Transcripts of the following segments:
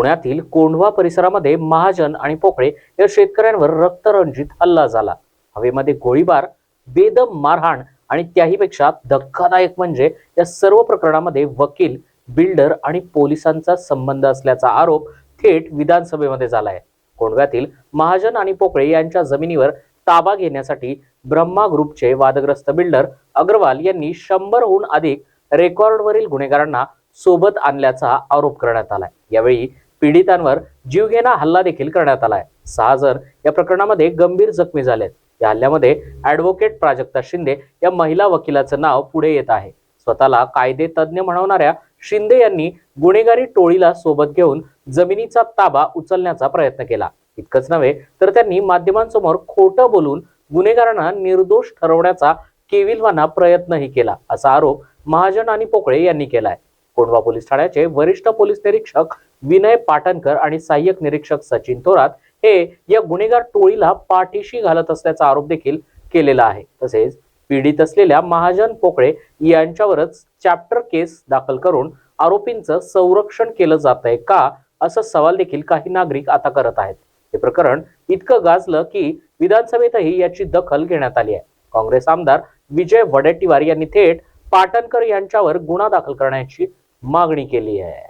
पुण्यातील कोंढवा परिसरामध्ये महाजन आणि पोकळे या शेतकऱ्यांवर रक्तरंजित हल्ला झाला. हवेमध्ये गोळीबार बेदम मारहाण आणि त्याहीपेक्षा धक्कादायक म्हणजे या सर्व प्रकरणामध्ये वकील बिल्डर आणि पोलिसांचा संबंध असल्याचा आरोप थेट विधानसभेमध्ये झालाय. कोंढव्यातील महाजन आणि पोकळे यांच्या जमिनीवर ताबा घेण्यासाठी ब्रह्मा ग्रुपचे वादग्रस्त बिल्डर अग्रवाल यांनी शंभरहून अधिक रेकॉर्डवरील गुन्हेगारांना सोबत आणल्याचा आरोप करण्यात आलाय. यावेळी पीडितांवर जीवघेणा हल्ला देखील करण्यात आलाय. सहा जण या प्रकरणामध्ये गंभीर जखमी झालेत. या हल्ल्यामध्ये ऍडव्होकेट प्राजक्ता शिंदे या महिला वकिलाचं नाव पुढे येत आहे. स्वतःला कायदे तज्ज्ञ म्हणवणाऱ्या शिंदे यांनी गुन्हेगारी टोळीला सोबत घेऊन जमिनीचा ताबा उचलण्याचा प्रयत्न केला. इतकंच नव्हे तर त्यांनी माध्यमांसमोर खोटं बोलून गुन्हेगारांना निर्दोष ठरवण्याचा केविलवाना प्रयत्नही केला असा आरोप महाजन आणि पोकळे यांनी केलाय. कोंढवा पोलीस ठाण्याचे वरिष्ठ पोलीस निरीक्षक विनय पाटणकर आणि सहाय्यक निरीक्षक सचिन थोरात हे या गुन्हेगार टोळीला पाठीशी घालत असल्याचा आरोप देखील केलेला आहे. तसेच पीडित असलेल्या महाजन पोकळे यांच्यावरच चॅप्टर केस दाखल करून आरोपींचं संरक्षण केलं जात आहे का असा सवाल देखील काही नागरिक आता करत आहेत. हे प्रकरण इतकं गाजलं की विधानसभेतही याची दखल घेण्यात आली आहे. काँग्रेस आमदार विजय वडेट्टीवार यांनी थेट पाटणकर यांच्यावर गुन्हा दाखल करण्याची मागणी केली आहे.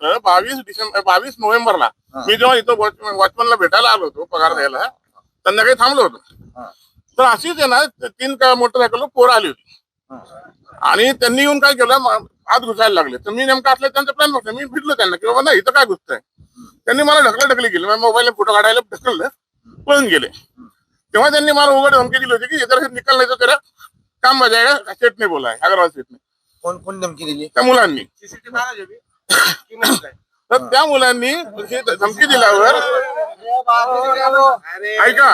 बावीस डिसेंबर बावीस नोव्हेंबरला. मी जेव्हा इथं वॉच- वॉचमनला भेटायला आलो होतो पगार द्यायला संध्याकाळी थांबलो होतो. हा. तर अशीच आहे ना ते तीन का मोटरसायकल पोरं आली होती. आणि त्यांनी येऊन काय केलं आत घुसायला लागले. तर मी नेमकं असलं त्यांचा प्लॅन बघतो मी भिडलो त्यांना की बाबा नाही इथं काय घुसतंय? त्यांनी मला ढकला ढकली केली मोबाईल फोटो काढायला ढकललं पळून गेले. तेव्हा त्यांनी मला उघड धमकी दिली होती की इधर से निकल नाही तो तेरा काम बजाएगा सेट नाही बोला अगरवाल सेट ने कोण कोण धमकी दिली? त्या मुलांनी. तर त्या मुलांनी धमकी दिल्यावर ऐका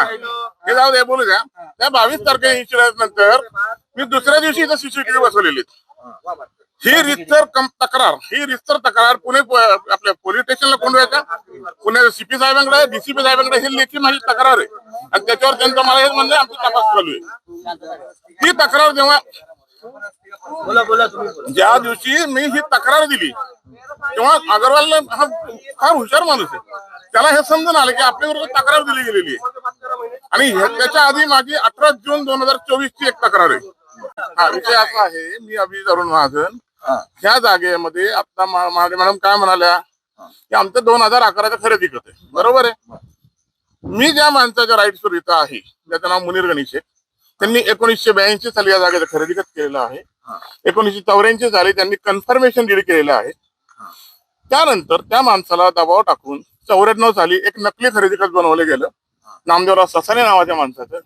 हे जाऊ दे बोलू द्या. त्या बावीस तारखे नंतर मी दुसऱ्या दिवशी इथं सीसीटीव्ही बसवलेली ही रितसर तक्रार ही रितसर तक्रार पुणे आपल्या पोलीस स्टेशनला कोण द्यायचा? पुण्याच्या सीपी साहेबांकडे डीसीपी साहेबांकडे ही लेखी माझी तक्रार आहे. आणि त्याच्यावर त्यांचं मला हे म्हणणं आमची तपास चालू आहे. ही तक्रार जेव्हा ज्या दिवशी मी ही तक्रार दिली तेव्हा अगरवाल हा फार हुशार माणूस आहे. त्याला हे समजून आलं की आपल्या विरोधात तक्रार दिली गेलेली आहे. आणि त्याच्या आधी माझी अठरा जून दोन हजार चोवीस ची एक तक्रार आहे. हा विषय असा आहे मी अभि अरुण महाजन. ह्या जागेमध्ये आता मा- महाडे मॅडम काय म्हणाल्या की आमचं दोन हजार अकराचं खरेदी करते बरोबर आहे? मी ज्या माणसाच्या राईट्सवर इथं आहे ज्याचं नाव मुनीर गणेश आहे त्यांनी एकोणीसशे ब्याऐंशी साली या जागेचं खरेदी खत केलेलं आहे. एकोणीसशे चौऱ्याऐंशी साली त्यांनी कन्फर्मेशन डीड केलेलं आहे. त्यानंतर त्या माणसाला दबाव टाकून चौऱ्याण्णव साली एक नकली खरेदी खत बनवलं गेलं. नामदेवराव ससाने नावाच्या माणसाचं.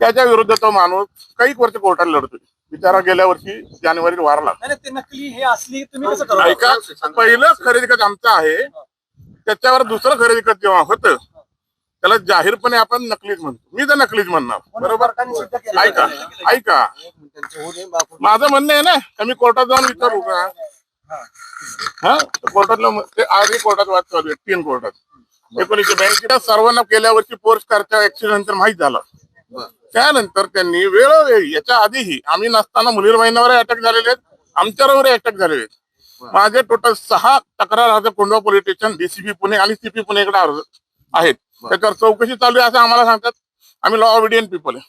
त्याच्या विरुद्ध तो माणूस काही वर्ष कोर्टात लढतोय. बिचारा गेल्या वर्षी जानेवारीत वारला. हे पहिलं खरेदी खत आमचं आहे. त्याच्यावर दुसरं खरेदी खत जेव्हा होतं त्याला जाहीरपणे आपण नकलीच म्हणतो. मी तर नकलीच म्हणणार. बरोबर? सरकारने सिद्ध केलं. ऐका ऐका. माझं म्हणणं आहे ना का मी कोर्टात जाऊन विचारू का? हा. कोर्टातलं म- ते आधी कोर्टात वाद चालू आहे तीन कोर्टात. एकोणीसशे ब्याऐंशी सर्वांना गेल्या वर्षी पोर्स कारच्या ऍक्सिडेंट नंतर माहीत झालं. त्यानंतर त्यांनी वेळोवेळी याच्या आधीही आम्ही नसताना मुलीर महिन्यावर अटॅक झालेले आहेत आमच्यावर अटॅक झालेले आहेत. माझे टोटल सहा तक्रार अर्ज Kondhwa police station DCP Pune आणि सीपी पुणेकडे अर्ज आहेत. त्याच्यावर चौकशी चालू आहे असं आम्हाला सांगतात. आम्ही लॉ ऑबिडियंट पीपल आहे.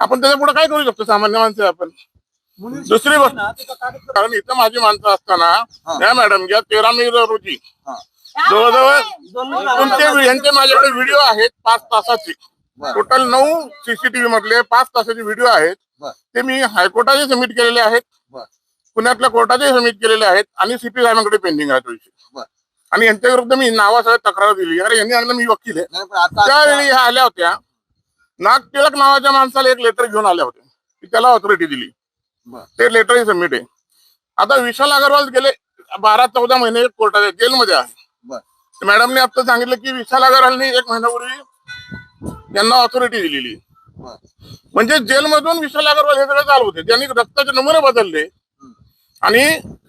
आपण त्याच्या पुढे काय करू शकतो सामान्य माणसं आपण? दुसरी गोष्ट कारण इथं माझी माणसं असताना त्या मॅडम घ्या तेरा मे रोजी. जवळजवळ तुमचे यांचे माझ्याकडे व्हिडिओ आहेत पाच तासाचे. टोटल नऊ सीसीटीव्ही मधले पाच तासाचे व्हिडिओ आहेत. ते मी हायकोर्टाचे सबमिट केलेले आहेत. पुण्यातल्या कोर्टाचे सबमिट केलेले आहेत. आणि सीपी साहेबांकडे पेंडिंग आहे तो विषय. आणि यांच्या विरुद्ध मी नावासह तक्रार दिली. अरे यांनी आणलं मी वकील आहे. नाही, पण आता त्यावेळी ह्या आल्या होत्या. नाग टिळक नावाच्या माणसाला एक लेटर घेऊन आल्या होत्या. की त्याला ऑथॉरिटी दिली. बरं. ते लेटरही सबमिट आहे. आता विशाल अगरवाल गेले बारा चौदा महिने कोर्टात जेलमध्ये आहे. बरं. तर मॅडमने आता सांगितलं की विशाल अगरवालनी एक महिन्यापूर्वी यांना ऑथॉरिटी दिलेली बरं. म्हणजे जेलमधून विशाल अगरवाल हे सगळं चालू होते. त्यांनी रक्ताचे नमुने बदलले आणि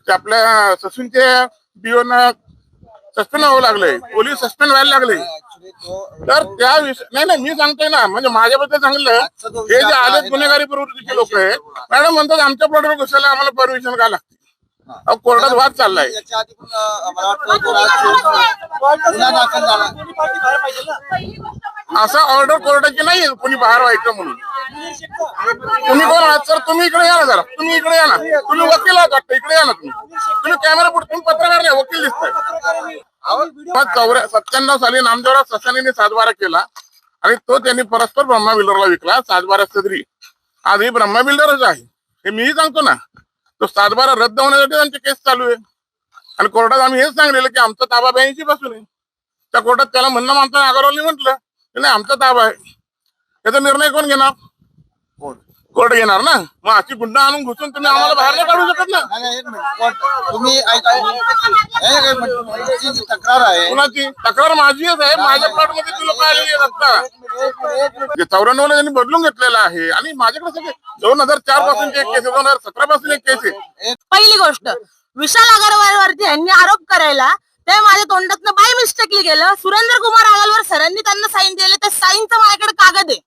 ते आपल्या सचिनचे बिओना सस्पेंड व्हावं लागले. पोलीस सस्पेंड व्हायला लागले. तर त्या विषय नाही नाही मी सांगतोय ना म्हणजे माझ्याबद्दल सांगितलं. हे जे आले गुन्हेगारी प्रवृत्तीचे लोक आहे मॅडम म्हणतात आमच्या प्लॉटवर घुसायला आम्हाला परमिशन काय लागते कोर्टात वाद चाललाय. दाखल झाला. असा असं ऑर्डर कोर्टाची नाही कोणी बाहेर व्हायचं म्हणून. तुम्ही कोण आहात सर तुम्ही इकडे या ना जरा. तुम्ही इकडे या ना. तुम्ही वकील आहात वाटतं. इकडे या ना तुम्ही. तुम्ही कॅमेरा पुढे तुम्ही पत्रकार नाही वकील दिसताय. चौऱ्या सत्त्याण्णव साली नामदेवराव ससानीने सातबारा केला. आणि तो त्यांनी परस्पर ब्रह्मा बिल्डरला विकला. सातबारा सदरी. आज ही ब्रह्मा बिल्डरच आहे. हे मीही सांगतो ना. तो सातबारा रद्द होण्यासाठी त्यांची केस चालू आहे. आणि कोर्टात आम्ही हेच सांगलेलं की आमचा ताबा ब्याऐंशी पासून आहे. त्या कोर्टात त्याला म्हणणं आमचं अगरवालनी म्हटलं. नाही आमचा ताबा आहे. याचा निर्णय कोण घेणार? कोर्ट घेणार ना? मग अशी गुंड आणून घुसून तुम्ही आम्हाला बाहेर नाही काढू शकत ना? नाही, नाही, एक मिनिट. कोर्ट- तुम्ही ऐका एक- एक मिनिट. तुमची जी तक्रार आहे. कुणाची? तक्रार माझीच आहे. माझ्या प्लॉटमध्ये ती लोक आलेली आहेत आता. एक मिनिट, एक मिनिट, एक मिनिट. चौऱ्याण्णव ला त्यांनी बदलून घेतलेला आहे आणि माझ्याकडे सगळे दोन हजार चार पासूनची एक केस आहे दोन हजार सतरा पासून एक केस आहे. पहिली गोष्ट विशाल अगरवाल वरती यांनी आरोप करायला ते माझ्या तोंडातनं बाय मिस्टेकली गेलं सुरेंद्र कुमार अगरवाल सरांनी त्यांना साईन दिले त्या साईनचं माझ्याकडे कागद आहे.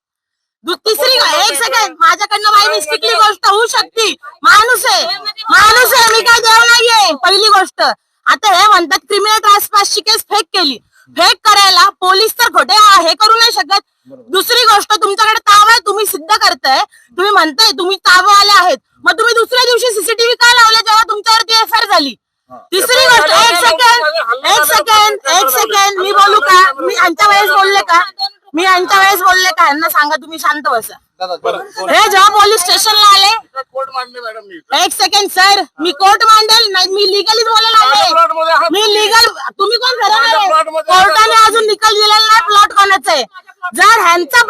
दु- तिसरी गा- एक सेकंड माझ्याकडनं बाय मिस्टेकली गोष्ट होऊ शकते. माणूस आहे. माणूस आहे. मी काय देव नाहीये. पहिली गोष्ट. आता हे म्हणतात क्रिमिनल ट्रान्सपासची केस फेक केली. फेक करायला पोलीस तर खोटे आ- हे करू नाही शकत. दुसरी गोष्ट तुमच्याकडे ताबा आहे तुम्ही सिद्ध करताय. तुम्ही म्हणताय तुम्ही ताबावाले आहेत. मग तुम्ही दुसऱ्या दिवशी सीसीटीव्ही का लावले जेव्हा तुमच्यावरती एफ आय झाली? तिसरी गोष्ट एक सेकंड एक सेकंड मी बोलू का? मी यांच्या वेळेस बोलले का? मी यांच्या वेळेस बोलले का? यांना सांगा तुम्ही शांत बसा. हे जेव्हा पोलीस स्टेशनला आले कोर्ट मांडले मॅडम मी? एक सेकंड सर मी कोर्ट मांडेल नाही मी लिगली. बोलायला आले मी लिगल तुम्ही कोण कोर्टाने अजून निकाल दिलेला नाही प्लॉट कोणाचा आहे? जर ह्यांचा